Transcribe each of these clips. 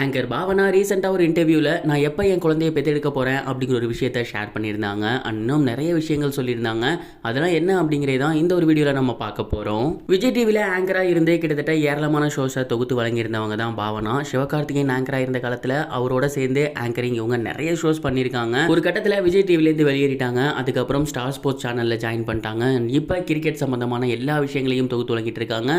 Anchor Bhavana ரீசெண்டாக ஒரு இன்டர்வியூவில் நான் எப்போ என் குழந்தைய பெற்றெடுக்க போகிறேன் அப்படிங்கிற ஒரு விஷயத்த ஷேர் பண்ணியிருந்தாங்க. இன்னும் நிறைய விஷயங்கள் சொல்லியிருந்தாங்க. அதெல்லாம் என்ன அப்படிங்கிறத தான் இந்த ஒரு வீடியோவில் நம்ம பார்க்க போகிறோம் விஜய் டிவியில் ஆங்கராக இருந்தே கிட்டத்தட்ட ஏராளமான ஷோஸை தொகுத்து வழங்கியிருந்தவங்க தான் பாவனா. சிவகார்த்திகேயன் ஆங்கராக இருந்த காலத்தில் அவரோட சேர்ந்து ஆங்கரிங் இவங்க நிறைய ஷோஸ் பண்ணியிருக்காங்க. ஒரு கட்டத்தில் விஜய் டிவிலேருந்து வெளியேறிட்டாங்க. அதுக்கப்புறம் ஸ்டார் ஸ்போர்ட்ஸ் சேனலில் ஜாயின் பண்ணிட்டாங்க. இப்போ கிரிக்கெட் சம்பந்தமான எல்லா விஷயங்களையும் தொகுத்து வழங்கிட்டு இருக்காங்க.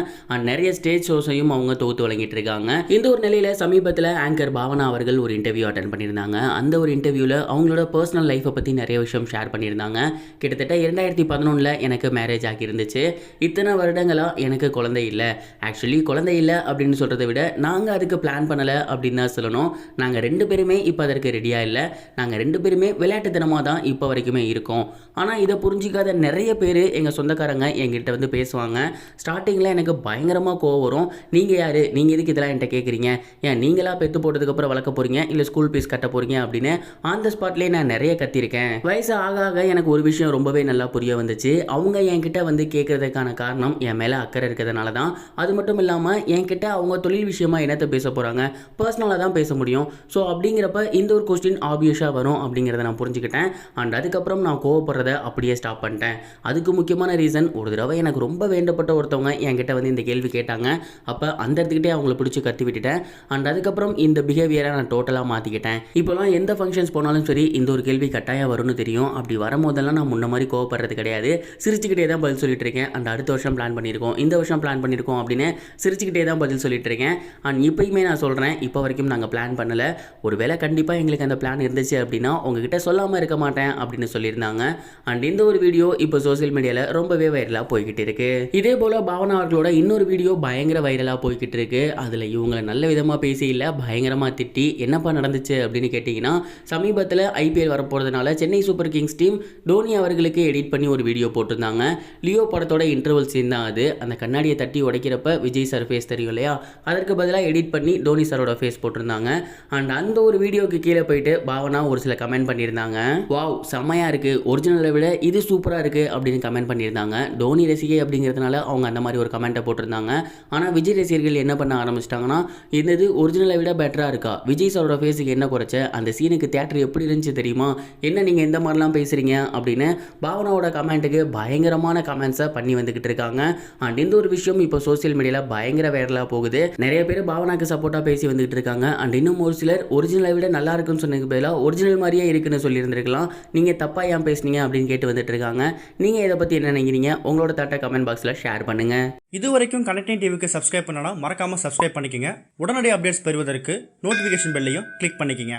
நிறைய ஸ்டேஜ் ஷோஸையும் அவங்க தொகுத்து வழங்கிட்டு இருக்காங்க. இந்த ஒரு நிலையில் சமீபத்தில் ஆங்கர் பாவனா அவர்கள் ஒரு இன்டர்வியூ அட்டன் பண்ணியிருந்தாங்க. அந்த ஒரு இன்டர்வியூவில் அவங்களோட பர்சனல் லைஃப்பை பற்றி நிறைய விஷயம் ஷேர் பண்ணியிருந்தாங்க. கிட்டத்தட்ட இரண்டாயிரத்தி பதினொன்றில் எனக்கு மேரேஜ் ஆகியிருந்துச்சு. இத்தனை வருடங்களாக எனக்கு குழந்தை இல்லை. ஆக்சுவலி குழந்தை இல்லை அப்படின்னு சொல்கிறத விட நாங்கள் அதுக்கு பிளான் பண்ணலை அப்படின்னு தான் சொல்லணும். நாங்கள் ரெண்டு பேருமே இப்போ அதற்கு ரெடியாக இல்லை. நாங்கள் ரெண்டு பேருமே விளையாட்டுத்தனமாக தான் இப்போ வரைக்குமே இருக்கோம். ஆனால் இதை புரிஞ்சிக்காத நிறைய பேர் எங்கள் சொந்தக்காரங்க எங்கிட்ட வந்து பேசுவாங்க. ஸ்டார்டிங்கில் எனக்கு பயங்கரமாக கோவம் வரும். நீங்கள் யார்? நீங்கள் எதுக்கு இதெல்லாம் என்கிட்ட கேட்குறீங்க ஏன் நீங்களா பெற்று போட்டதுக்கப்புறம் வளர்க்க போகிறீங்க இல்லை ஸ்கூல் ஃபீஸ் கட்ட போகிறீங்க அப்படின்னு ஆன் த ஸ்பாட்லேயே நான் நிறைய கத்திருக்கேன். வயசு ஆக ஆக எனக்கு ஒரு விஷயம் ரொம்பவே நல்லா புரிய வந்துச்சு. அவங்க என்கிட்ட வந்து கேட்கறதுக்கான காரணம் என் மேலே அக்கறை இருக்கிறதுனால தான். அது மட்டும் இல்லாமல் என்கிட்ட அவங்க தொழில் விஷயமா என்னத்தை பேச போகிறாங்க பர்சனலாக தான் பேச முடியும். ஸோ அப்படிங்கிறப்ப இந்த ஒரு கொஸ்டின் ஆப்வியஸாக வரும் அப்படிங்கிறத நான் புரிஞ்சுக்கிட்டேன். அண்ட் அதுக்கப்புறம் நான் கோவப்படுறத அப்படியே ஸ்டாப் பண்ணிட்டேன். அதுக்கு முக்கியமான ரீசன் ஒரு தடவை எனக்கு ரொம்ப வேண்டப்பட்ட ஒருத்தவங்க என்கிட்ட வந்து இந்த கேள்வி கேட்டாங்க. அப்போ அந்த இடத்துக்கிட்டே அவங்கள பிடிச்சி கத்தி விட்டுட்டேன். அண்ட் அதுக்கப்புறம் இந்த பிஹேவியரை நான் டோட்டலாக மாற்றிக்கிட்டேன் இப்போலாம் எந்த ஃபங்க்ஷன்ஸ் போனாலும் சரி இந்த ஒரு கேள்வி கட்டாயம் வரும்னு தெரியும். அப்படி வரும்போதெல்லாம் நான் முன்ன மாதிரி கோவப்படுறது கிடையாது. சிரிச்சுக்கிட்டே தான் பதில் சொல்லிட்டு இருக்கேன். அண்ட் அடுத்த வருஷம் பிளான் பண்ணியிருக்கோம். இந்த வருஷம் பிளான் பண்ணியிருக்கோம் அப்படின்னு சிரிச்சுக்கிட்டே தான் பதில் சொல்லிட்டு இருக்கேன். அண்ட் இப்போயுமே நான் சொல்கிறேன் இப்போ வரைக்கும் நாங்கள் பிளான் பண்ணலை. ஒரு வேளை கண்டிப்பாக எங்களுக்கு அந்த பிளான் இருந்துச்சு அப்படின்னா உங்ககிட்ட சொல்லாமல் இருக்க மாட்டேன் அப்படின்னு சொல்லியிருந்தாங்க. அண்ட் இந்த ஒரு வீடியோ இப்போ சோஷியல் மீடியாவில் ரொம்பவே வைரலாக போய்கிட்டு இருக்கு. இதே போல் பாவனா அவர்களோட இன்னொரு வீடியோ பயங்கர வைரலாக போய்கிட்டு இருக்கு. அதில் இவங்களை நல்ல விதமாக பேசி இல்லை பயங்கரமாக திட்டி என்னப்பா நடந்துச்சு? அப்படின்னு கேட்டிங்கன்னா சமீபத்தில் IPL வரப்போகிறதுனால Chennai Super Kings team Dhoni அவர்களுக்கு எடிட் பண்ணி ஒரு வீடியோ போட்டிருந்தாங்க. லியோ படத்தோட இன்டர்வல் சீன் தான் அது. அந்த கண்ணாடியை தட்டி உடைக்கிறப்ப விஜய் சார் ஃபேஸ் தெரியும் இல்லையா? அதற்கு பதிலாக எடிட் பண்ணி டோனி சாரோட ஃபேஸ் போட்டிருந்தாங்க. அண்ட் அந்த ஒரு வீடியோக்கு கீழே போயிட்டு பாவனா ஒரு சில கமெண்ட் பண்ணியிருந்தாங்க. வாவ் செம்மையாக இருக்குது ஒரிஜினலை விட இது சூப்பராக இருக்குது அப்படின்னு கமெண்ட் பண்ணியிருந்தாங்க. டோனி ரசிகை அப்படிங்கிறதுனால அவங்க அந்த மாதிரி ஒரு கமெண்ட்டை போட்டிருந்தாங்க. ஆனால் விஜய் ரசிகர்கள் என்ன பண்ண ஆரம்பிச்சிட்டாங்கன்னா இந்த இது ஒரிஜினலை விட பெட்டராக இருக்கா? விஜய் சாரோட ஃபேஸுக்கு என்ன குறைச்ச? அந்த சீனுக்கு தேட்டர் எப்படி இருந்துச்சு தெரியுமா? என்ன நீங்கள் இந்த மாதிரிலாம் பேசுகிறீங்க அப்படின்னு பாவனாவோட கமெண்ட்டுக்கு பயங்கரமான கமெண்ட்ஸை பண்ணி வந்துக்கிட்டு இருக்காங்க. அண்ட் இந்த ஒரு விஷயம் இப்போ சோசியல் மீடியாவில் பயங்கர வைரலாக போகுது. நிறைய பேர் பாவனாக்கு சப்போர்ட்டாக பேசி வந்துகிட்டு இருக்காங்க. அண்ட் இன்னும் ஒரு சிலர் ஒரிஜினலை விட நல்லா இருக்குன்னு சொன்னதுக்கு பதிலாக ஒரிஜினல் மாதிரியே இருக்குன்னு சொல்லியிருந்திருக்கலாம். நீங்கள் தப்பாக ஏன் பேசுனீங்க? அப்படின்னு கேட்டு வந்துட்டு இருக்காங்க. நீங்கள் இதை பற்றி என்ன நினைக்கிறீங்க? உங்களோட தாட்டை கமெண்ட் பாக்ஸில் ஷேர் பண்ணுங்கள் இது வரைக்கும் கனெக்டிங் டிவிக்கு சப்ஸ்கிரைப் பண்ணனா மறக்காமல் சப்ஸ்கிரைப் பண்ணிக்கங்க. உடனடி அப்டேட்ஸ் பெறுவதற்கு நோட்டிஃபிகேஷன் பெல்லையும் கிளிக் பண்ணிக்கங்க.